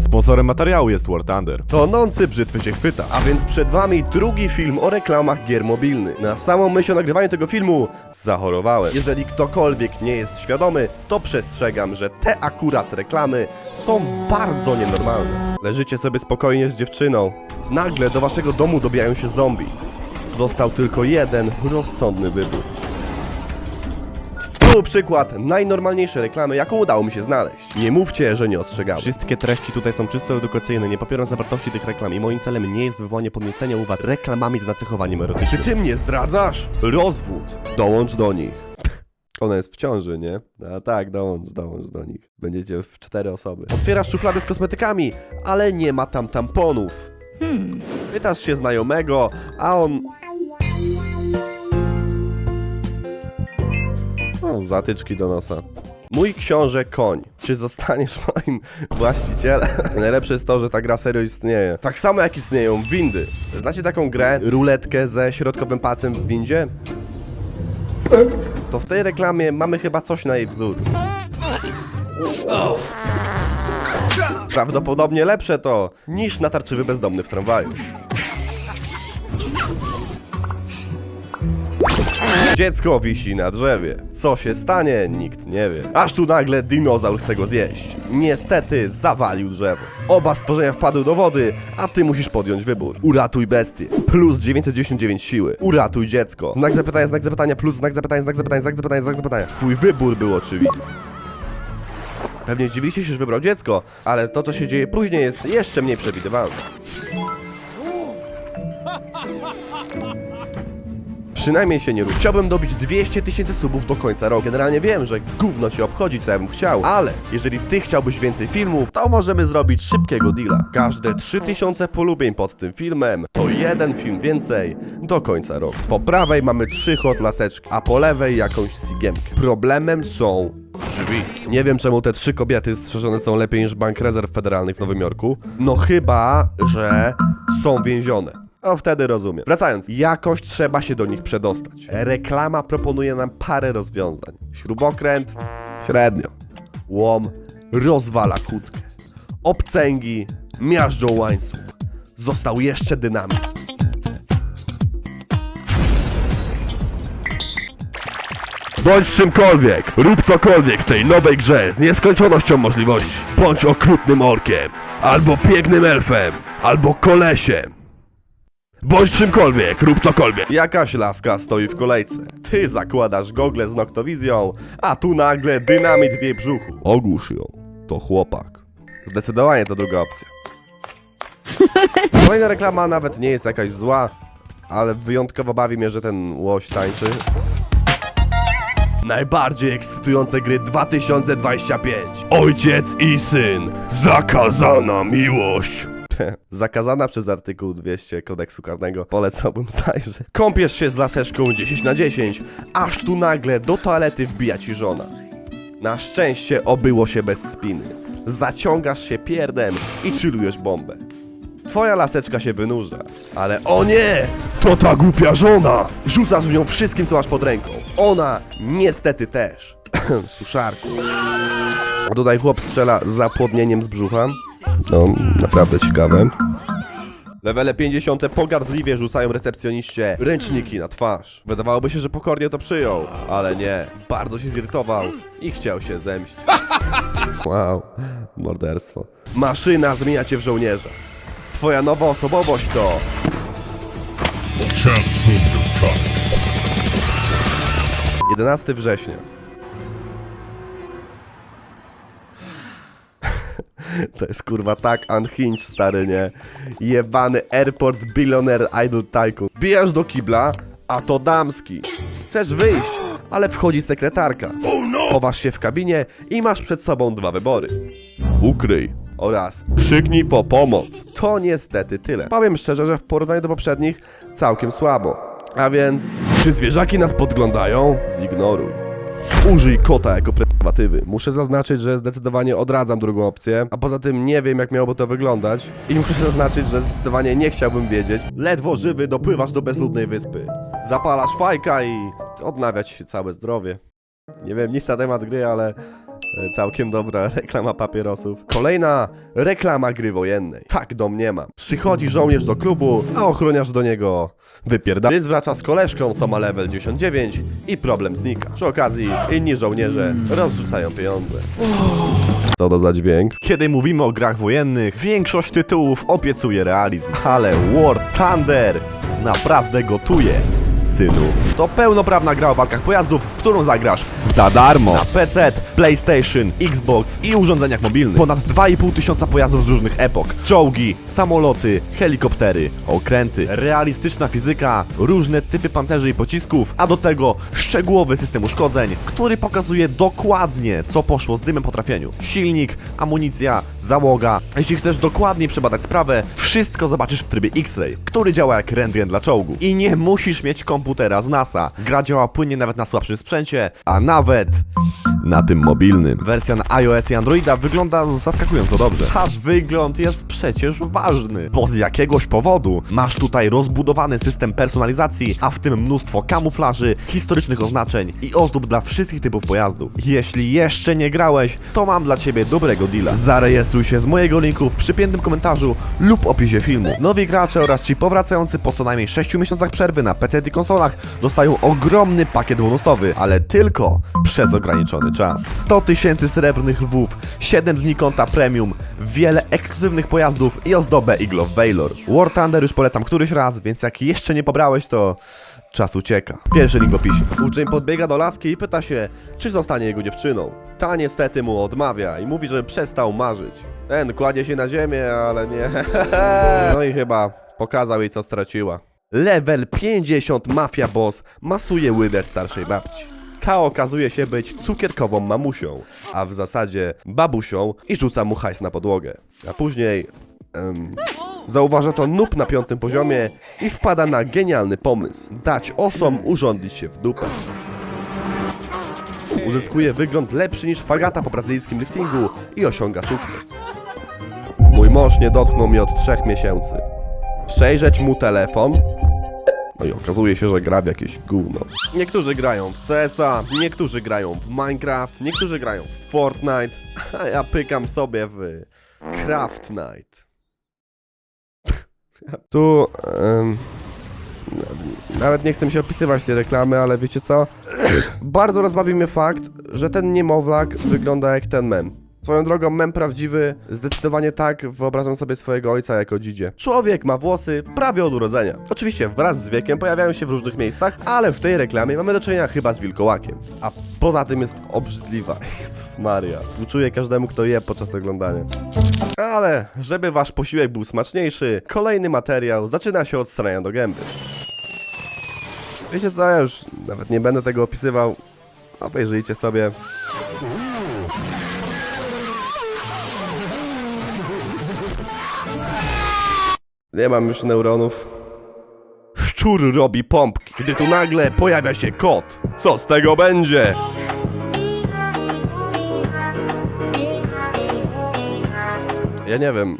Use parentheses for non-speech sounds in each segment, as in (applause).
Sponsorem materiału jest War Thunder. Tonący brzytwy się chwyta, a więc przed wami drugi film o reklamach gier mobilnych. Na samą myśl o nagrywaniu tego filmu zachorowałem. Jeżeli ktokolwiek nie jest świadomy, to przestrzegam, że te akurat reklamy są bardzo nienormalne. Leżycie sobie spokojnie z dziewczyną. Nagle do waszego domu dobijają się zombie. Został tylko jeden rozsądny wybór. Tu przykład najnormalniejszej reklamy, jaką udało mi się znaleźć. Nie mówcie, że nie ostrzegałem. Wszystkie treści tutaj są czysto edukacyjne, nie popieram zawartości tych reklam i moim celem nie jest wywołanie podniecenia u was reklamami z nacechowaniem erotycznym. Czy ty mnie zdradzasz? Rozwód. Dołącz do nich. Ona jest w ciąży, nie? A tak, dołącz, dołącz do nich. Będziecie w cztery osoby. Otwierasz szufladę z kosmetykami, ale nie ma tam tamponów. Pytasz się znajomego, a on... No, zatyczki do nosa. Mój książę koń. Czy zostaniesz moim właścicielem? (laughs) Najlepsze jest to, że ta gra serio istnieje. Tak samo jak istnieją windy. Znacie taką grę, ruletkę ze środkowym palcem w windzie? To w tej reklamie mamy chyba coś na jej wzór. Prawdopodobnie lepsze to niż natarczywy bezdomny w tramwaju. Dziecko wisi na drzewie. Co się stanie, nikt nie wie. Aż tu nagle dinozaur chce go zjeść. Niestety zawalił drzewo. Oba stworzenia wpadły do wody, a ty musisz podjąć wybór. Uratuj bestię. Plus 999 siły. Uratuj dziecko. Znak zapytania, znak zapytania, plus znak zapytania, znak zapytania, znak zapytania, znak zapytania. Twój wybór był oczywisty. Pewnie zdziwiliście się, że wybrał dziecko, ale to, co się dzieje później, jest jeszcze mniej przewidywalne. (laughs) Przynajmniej się nie rób. Chciałbym dobić 200 tysięcy subów do końca roku. Generalnie wiem, że gówno cię obchodzi, co ja bym chciał, ale jeżeli ty chciałbyś więcej filmów, to możemy zrobić szybkiego deala. Każde 3000 polubień pod tym filmem to jeden film więcej do końca roku. Po prawej mamy trzy hot laseczki, a po lewej jakąś sigiemkę. Problemem są drzwi. Nie wiem czemu te trzy kobiety strzeżone są lepiej niż Bank Rezerw Federalnych w Nowym Jorku. No chyba, że są więzione. No wtedy rozumiem. Wracając, jakoś trzeba się do nich przedostać. Reklama proponuje nam parę rozwiązań. Śrubokręt średnio. Łom rozwala kłódkę. Obcęgi miażdżą łańcuch. Został jeszcze dynamit. Bądź czymkolwiek, rób cokolwiek w tej nowej grze z nieskończonością możliwości. Bądź okrutnym orkiem, albo pięknym elfem, albo kolesiem. Bądź czymkolwiek, rób cokolwiek. Jakaś laska stoi w kolejce. Ty zakładasz gogle z noktowizją, a tu nagle dynamit w jej brzuchu. Ogłusz ją. To chłopak. Zdecydowanie to druga opcja. Kolejna reklama nawet nie jest jakaś zła, ale wyjątkowo bawi mnie, że ten łoś tańczy. Najbardziej ekscytujące gry 2025. Ojciec i syn. Zakazana miłość. Zakazana przez artykuł 200 kodeksu karnego. Polecałbym (laughs) zajrzeć. Kąpiesz się z laseczką 10 na 10, aż tu nagle do toalety wbija ci żona. Na szczęście obyło się bez spiny. Zaciągasz się pierdem i chillujesz bombę. Twoja laseczka się wynurza, ale o nie! To ta głupia żona! Rzucasz w nią wszystkim, co masz pod ręką. Ona niestety też. Suszarką. A tutaj chłop strzela zapłodnieniem z brzucha. No, naprawdę ciekawe. Levele 50 pogardliwie rzucają recepcjoniście ręczniki na twarz. Wydawałoby się, że pokornie to przyjął, ale nie. Bardzo się zirytował i chciał się zemścić. (laughs) Wow, morderstwo. Maszyna zmienia cię w żołnierza. Twoja nowa osobowość to 11 września. (laughs) To jest kurwa tak unhinged, stary, nie? Jebany Airport Billionaire Idol Tycoon. Bijasz do kibla, a to damski. Chcesz wyjść, ale wchodzi sekretarka. Chowasz się w kabinie i masz przed sobą dwa wybory. Ukryj oraz krzyknij po pomoc. To niestety tyle. Powiem szczerze, że w porównaniu do poprzednich całkiem słabo. A więc, czy zwierzaki nas podglądają? Zignoruj. Użyj kota jako prezerwatywy. Muszę zaznaczyć, że zdecydowanie odradzam drugą opcję, a poza tym nie wiem jak miałoby to wyglądać. I muszę zaznaczyć, że zdecydowanie nie chciałbym wiedzieć. Ledwo żywy dopływasz do bezludnej wyspy. Zapalasz fajka i odnawia ci się całe zdrowie. Nie wiem nic na temat gry, ale Całkiem dobra (laughs) reklama papierosów. Kolejna reklama gry wojennej. Tak do mnie mam. Przychodzi żołnierz do klubu, a ochroniarz do niego wypierda. Więc wraca z koleżką, co ma level 99 i problem znika. Przy okazji inni żołnierze rozrzucają pieniądze. Co to za dźwięk? Kiedy mówimy o grach wojennych, większość tytułów obiecuje realizm. Ale War Thunder naprawdę gotuje, synu. To pełnoprawna gra o walkach pojazdów, w którą zagrasz za darmo. Na PC, PlayStation, Xbox i urządzeniach mobilnych. Ponad 2,5 tysiąca pojazdów z różnych epok. Czołgi, samoloty, helikoptery, okręty, realistyczna fizyka, różne typy pancerzy i pocisków, a do tego szczegółowy system uszkodzeń, który pokazuje dokładnie, co poszło z dymem po trafieniu. Silnik, amunicja, załoga. Jeśli chcesz dokładniej przebadać sprawę, wszystko zobaczysz w trybie X-Ray, który działa jak rentgen dla czołgu. I nie musisz mieć komputera z NASA. Gra działa płynnie nawet na słabszym sprzęcie, a nawet na tym mobilnym. Wersja na iOS i Androida wygląda zaskakująco dobrze. Aż wygląd jest przecież ważny, bo z jakiegoś powodu masz tutaj rozbudowany system personalizacji, a w tym mnóstwo kamuflaży, historycznych oznaczeń i ozdób dla wszystkich typów pojazdów. Jeśli jeszcze nie grałeś, to mam dla ciebie dobrego deala. Zarejestruj się z mojego linku w przypiętym komentarzu lub opisie filmu. Nowi gracze oraz ci powracający po co najmniej 6 miesiącach przerwy na PC i konsolach dostają ogromny pakiet bonusowy, ale tylko przez ograniczony czas. 100 tysięcy srebrnych lwów, 7 dni konta premium, wiele ekskluzywnych pojazdów i ozdobę Eagle of Valor. War Thunder już polecam któryś raz, więc jak jeszcze nie pobrałeś, to czas ucieka. Pierwszy link w opisie. Uczeń podbiega do laski i pyta się, czy zostanie jego dziewczyną. Ta niestety mu odmawia i mówi, że przestał marzyć. Ten kładzie się na ziemię, ale nie. (laughs) No i chyba pokazał jej, co straciła. Level 50 Mafia Boss masuje łydę starszej babci. Ta okazuje się być cukierkową mamusią, a w zasadzie babusią i rzuca mu hajs na podłogę. A później... Zauważa to noob na piątym poziomie i wpada na genialny pomysł. Dać osom urządzić się w dupę. Uzyskuje wygląd lepszy niż fagata po brazylijskim liftingu i osiąga sukces. Mój mąż nie dotknął mnie od trzech miesięcy. Przejrzeć mu telefon. No i okazuje się, że gra w jakieś gówno. Niektórzy grają w CSa, niektórzy grają w Minecraft, niektórzy grają w Fortnite, a ja pykam sobie w Craft Night. Tu... em, nawet nie chcę się opisywać tej reklamy, ale wiecie co? Bardzo rozbawi mnie fakt, że ten niemowlak wygląda jak ten mem. Swoją drogą, mem prawdziwy, zdecydowanie tak wyobrażam sobie swojego ojca jako dzidzie. Człowiek ma włosy prawie od urodzenia. Oczywiście wraz z wiekiem pojawiają się w różnych miejscach, ale w tej reklamie mamy do czynienia chyba z wilkołakiem. A poza tym jest obrzydliwa. (laughs) Jezus Maria, współczuję każdemu, kto je podczas oglądania. Ale, żeby wasz posiłek był smaczniejszy, kolejny materiał zaczyna się od strania do gęby. Wiecie co, ja już nawet nie będę tego opisywał. Obejrzyjcie sobie. Nie mam już neuronów. Szczur robi pompki, gdy tu nagle pojawia się kot. Co z tego będzie? Ja nie wiem.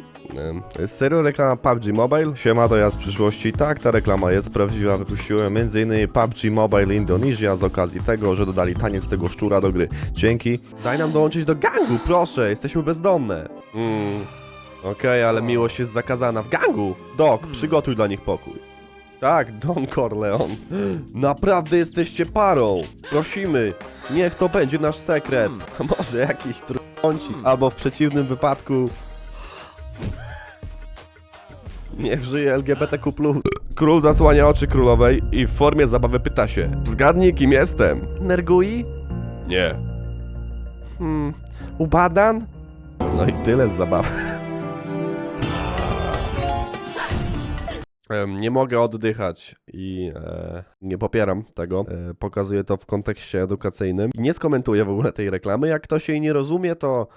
jest serio reklama PUBG Mobile? Siema, to ja z przyszłości. Tak, ta reklama jest prawdziwa. Wypuściłem m.in. PUBG Mobile Indonesia z okazji tego, że dodali taniec tego szczura do gry. Dzięki. Daj nam dołączyć do gangu, proszę. Jesteśmy bezdomne. Mm. Okej, ale miłość jest zakazana w gangu. Doc, przygotuj dla nich pokój. Tak, Don Corleone. Naprawdę jesteście parą. Prosimy, niech to będzie nasz sekret. A (laughs) może jakiś trącik. Albo w przeciwnym wypadku... Niech żyje LGBTQ+. Król zasłania oczy królowej i w formie zabawy pyta się Zgadnij kim jestem. Nergui? Nie. Hmm, Ubadan? No i tyle z zabawy. Nie mogę oddychać i e, nie popieram tego. E, pokazuję to w kontekście edukacyjnym. Nie skomentuję w ogóle tej reklamy. Jak ktoś jej nie rozumie, to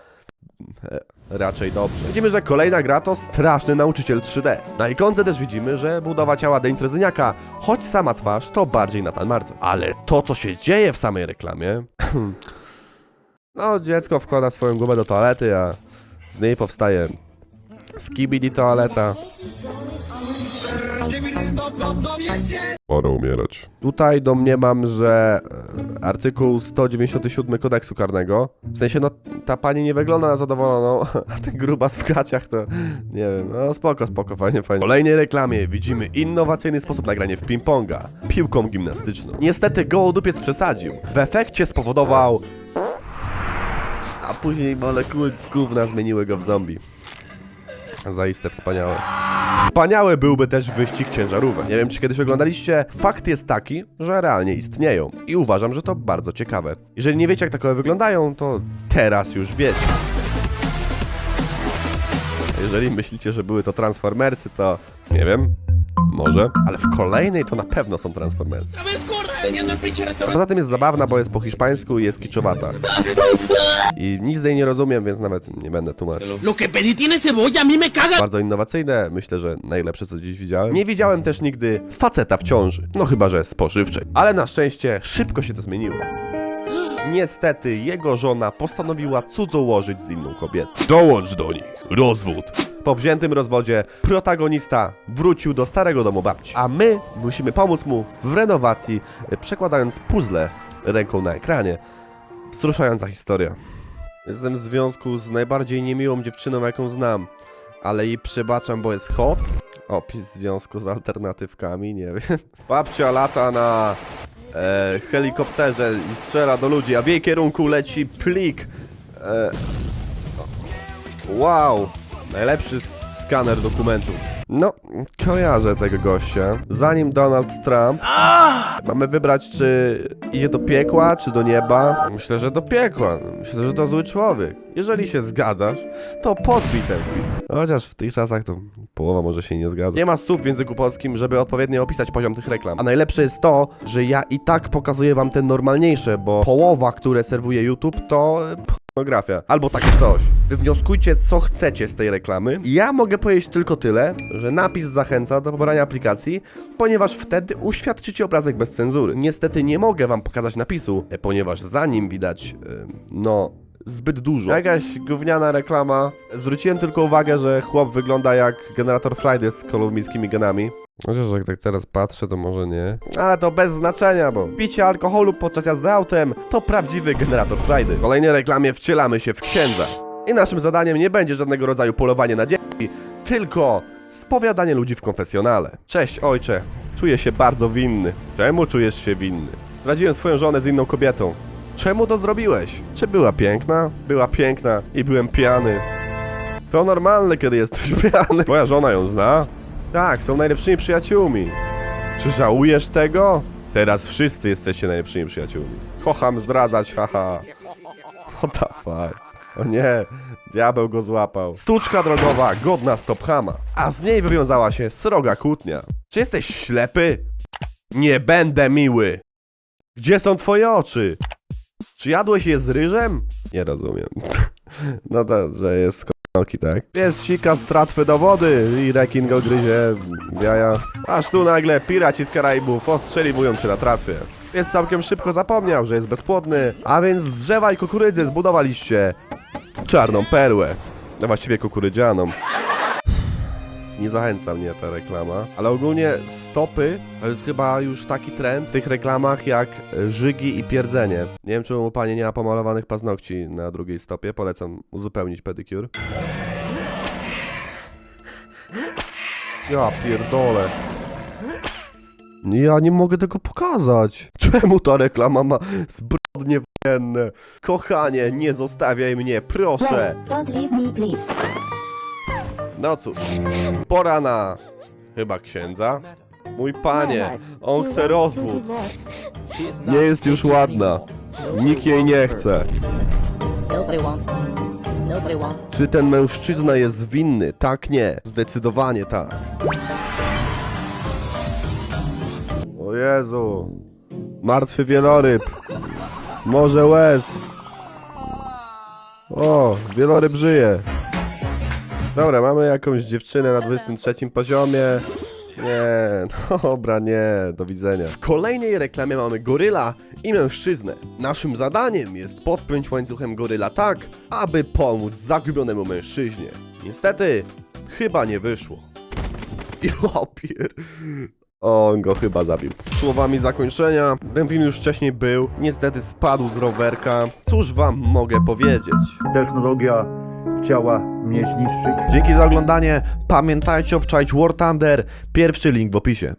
e, raczej dobrze. Widzimy, że kolejna gra to straszny nauczyciel 3D. Na ikonce też widzimy, że budowa ciała Deintrzyniaka, choć sama twarz, to bardziej Nathan Marco. Ale to, co się dzieje w samej reklamie... (clears throat) no, dziecko wkłada swoją głowę do toalety, a z niej powstaje skibidi toaleta. Pora umierać. Tutaj domniemam, że e, artykuł 197 kodeksu karnego, w sensie no ta pani nie wygląda na zadowoloną, (laughs) a ten grubas w gaciach to nie wiem, no spoko, spoko, fajnie, fajnie. W kolejnej reklamie widzimy innowacyjny sposób nagrania w ping-ponga, piłką gimnastyczną. Niestety gołodupiec przesadził. W efekcie spowodował... A później molekuły gówna zmieniły go w zombie. Zaiste wspaniałe. Wspaniały byłby też wyścig ciężarówek. Nie wiem, czy kiedyś oglądaliście. Fakt jest taki, że realnie istnieją. I uważam, że to bardzo ciekawe. Jeżeli nie wiecie, jak takowe wyglądają, to teraz już wiecie. Jeżeli myślicie, że były to Transformersy, to nie wiem. Może, ale w kolejnej to na pewno są Transformersy. Poza tym jest zabawna, bo jest po hiszpańsku i jest kiczowata. I nic z niej nie rozumiem, więc nawet nie będę tłumaczył. Lo que pedí tiene cebolla, a mí me caga. Bardzo innowacyjne, myślę, że najlepsze co dziś widziałem. Nie widziałem też nigdy faceta w ciąży, no chyba, że spożywczej. Ale na szczęście szybko się to zmieniło. Niestety jego żona postanowiła cudzołożyć z inną kobietą. Dołącz do nich, rozwód. Po wziętym rozwodzie protagonista wrócił do starego domu babci, a my musimy pomóc mu w renowacji, e, przekładając puzzle ręką na ekranie. Wzruszająca historia. Jestem w związku z najbardziej niemiłą dziewczyną, jaką znam, ale jej przebaczam, bo jest hot. Opis związku z alternatywkami, nie wiem. (laughs) Babcia lata na e, helikopterze i strzela do ludzi, a w jej kierunku leci plik. E, wow, najlepszy skaner dokumentów. No, kojarzę tego gościa. Zanim Donald Trump, mamy wybrać, czy idzie do piekła, czy do nieba. Myślę, że do piekła. Myślę, że to zły człowiek. Jeżeli się zgadzasz, to podbij ten film. Chociaż w tych czasach to połowa może się nie zgadza. Nie ma słów w języku polskim, żeby odpowiednio opisać poziom tych reklam. A najlepsze jest to, że ja i tak pokazuję wam te normalniejsze, bo połowa, które serwuje YouTube, to pornografia. Albo takie coś. Wywnioskujcie, co chcecie z tej reklamy. Ja mogę powiedzieć tylko tyle, że napis zachęca do pobrania aplikacji, ponieważ wtedy uświadczycie obrazek bez cenzury. Niestety nie mogę wam pokazać napisu, e, ponieważ za nim widać, e, no, zbyt dużo. Jakaś gówniana reklama. Zwróciłem tylko uwagę, że chłop wygląda jak generator Friday z kolumbijskimi genami. Chociaż jak tak teraz patrzę, to może nie. Ale to bez znaczenia, bo picie alkoholu podczas jazdy autem to prawdziwy generator Friday. W kolejnej reklamie wcielamy się w księdza. I naszym zadaniem nie będzie żadnego rodzaju polowanie na dzieci, tylko spowiadanie ludzi w konfesjonale. Cześć ojcze, czuję się bardzo winny. Czemu czujesz się winny? Zdradziłem swoją żonę z inną kobietą. Czemu to zrobiłeś? Czy była piękna? Była piękna i byłem pijany. To normalne, kiedy jesteś pijany. Twoja żona ją zna? Tak, są najlepszymi przyjaciółmi. Czy żałujesz tego? Teraz wszyscy jesteście najlepszymi przyjaciółmi. Kocham zdradzać, haha. What the fuck? O nie, diabeł go złapał. Stuczka drogowa, godna stophama. A z niej wywiązała się sroga kłótnia. Czy jesteś ślepy? Nie będę miły. Gdzie są twoje oczy? Czy jadłeś je z ryżem? Nie rozumiem. (laughs) No to, że jest skoki, tak? Pies sika z tratwy do wody i rekin go gryzie w jaja. Aż tu nagle piraci z Karaibów ostrzeliwują się na tratwie. Pies całkiem szybko zapomniał, że jest bezpłodny, a więc z drzewa i kukurydzy zbudowaliście czarną perłę. No właściwie kukurydzianą. Nie zachęca mnie ta reklama, ale ogólnie stopy to jest chyba już taki trend w tych reklamach jak e, żygi i pierdzenie. Nie wiem, czemu pani nie ma pomalowanych paznokci na drugiej stopie, polecam uzupełnić pedikur. Ja pierdolę. Ja nie mogę tego pokazać. (laughs) Czemu ta reklama ma zbrodnie wojenne? Kochanie, nie zostawiaj mnie, proszę. Please. No cóż, pora na chyba księdza. Mój panie, on chce rozwód. Nie jest już ładna. Nikt jej nie chce. Czy ten mężczyzna jest winny? Tak, nie. Zdecydowanie tak. O Jezu. Martwy wieloryb. Morze łez. O, wieloryb żyje. Dobra, mamy jakąś dziewczynę na 23 poziomie. Nie, (laughs) dobra, nie, do widzenia. W kolejnej reklamie mamy goryla i mężczyznę. Naszym zadaniem jest podpiąć łańcuchem goryla tak, aby pomóc zagubionemu mężczyźnie. Niestety, chyba nie wyszło. (laughs) Ja pier... On go chyba zabił. Słowami zakończenia, ten film już wcześniej był, niestety spadł z rowerka. Cóż wam mogę powiedzieć? Technologia chciała mnie zniszczyć. Dzięki za oglądanie. Pamiętajcie obczaić War Thunder. Pierwszy link w opisie.